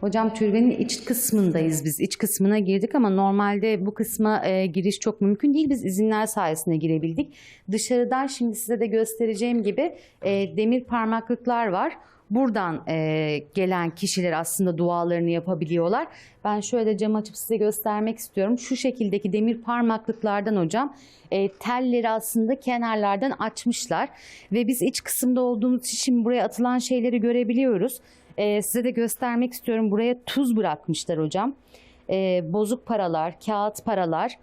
Hocam türbenin iç kısmındayız biz. İç kısmına girdik ama normalde bu kısma e, giriş çok mümkün değil. Biz izinler sayesinde girebildik. Dışarıdan şimdi size de göstereceğim gibi e, demir parmaklıklar var. Buradan e, gelen kişiler aslında dualarını yapabiliyorlar. Ben şöyle cam açıp size göstermek istiyorum. Şu şekildeki demir parmaklıklardan hocam e, telleri aslında kenarlardan açmışlar. Ve biz iç kısımda olduğumuz için buraya atılan şeyleri görebiliyoruz. E, size de göstermek istiyorum. Buraya tuz bırakmışlar hocam. E, bozuk paralar, kağıt paralar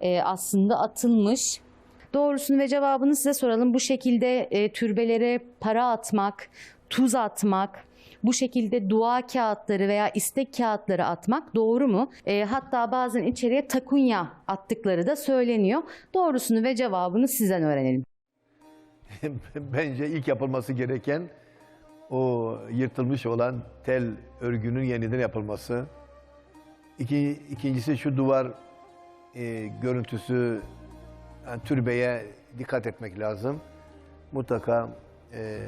e, aslında atılmış. Doğrusunu ve cevabını size soralım. Bu şekilde e, türbelere para atmak, tuz atmak, bu şekilde dua kağıtları veya istek kağıtları atmak doğru mu? E, hatta bazen içeriye takunya attıkları da söyleniyor. Doğrusunu ve cevabını sizden öğrenelim. Bence ilk yapılması gereken o yırtılmış olan tel örgünün yeniden yapılması. İki, ikincisi şu duvar e, görüntüsü yani türbeye dikkat etmek lazım. Mutlaka e,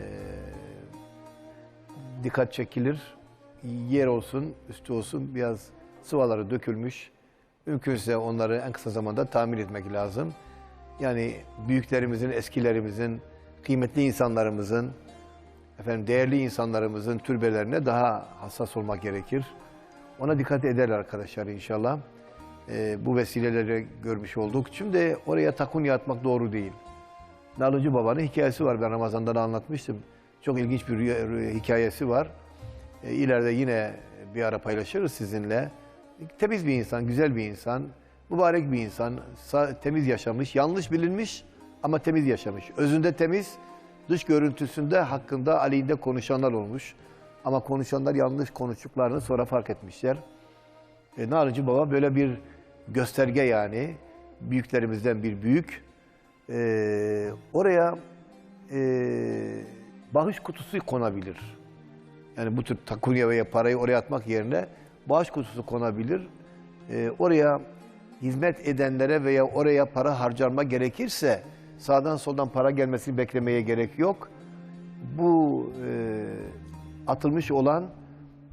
dikkat çekilir. Yer olsun, üstü olsun biraz sıvaları dökülmüş. Mümkünse onları en kısa zamanda tamir etmek lazım. Yani büyüklerimizin, eskilerimizin, kıymetli insanlarımızın, efendim değerli insanlarımızın türbelerine daha hassas olmak gerekir. Ona dikkat eder arkadaşlar inşallah. Ee, bu vesileleri görmüş olduk. Şimdi oraya takunya atmak doğru değil. Nalıncı Baba'nın hikayesi var. Ben Ramazan'da da anlatmıştım. Çok ilginç bir rüya- rüya- hikayesi var. Ee, ileride yine bir ara paylaşırız sizinle. Temiz bir insan, güzel bir insan, mübarek bir insan, sa- temiz yaşamış, yanlış bilinmiş ama temiz yaşamış. Özünde temiz, dış görüntüsünde hakkında aleyhinde konuşanlar olmuş. Ama konuşanlar yanlış konuştuklarını sonra fark etmişler. E, Narıncı Baba böyle bir gösterge yani. Büyüklerimizden bir büyük. E, oraya e, bağış kutusu konabilir. Yani bu tür takunya veya parayı oraya atmak yerine bağış kutusu konabilir. E, oraya hizmet edenlere veya oraya para harcanma gerekirse sağdan soldan para gelmesini beklemeye gerek yok. Bu e, atılmış olan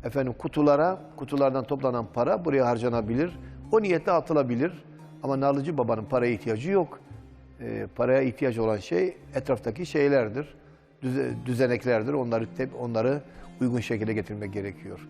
efendim kutulara, kutulardan toplanan para buraya harcanabilir. O niyetle atılabilir. Ama Narlıcı Baba'nın paraya ihtiyacı yok. E, paraya ihtiyaç olan şey etraftaki şeylerdir. Düze- düzeneklerdir. Onları onları uygun şekilde getirmek gerekiyor.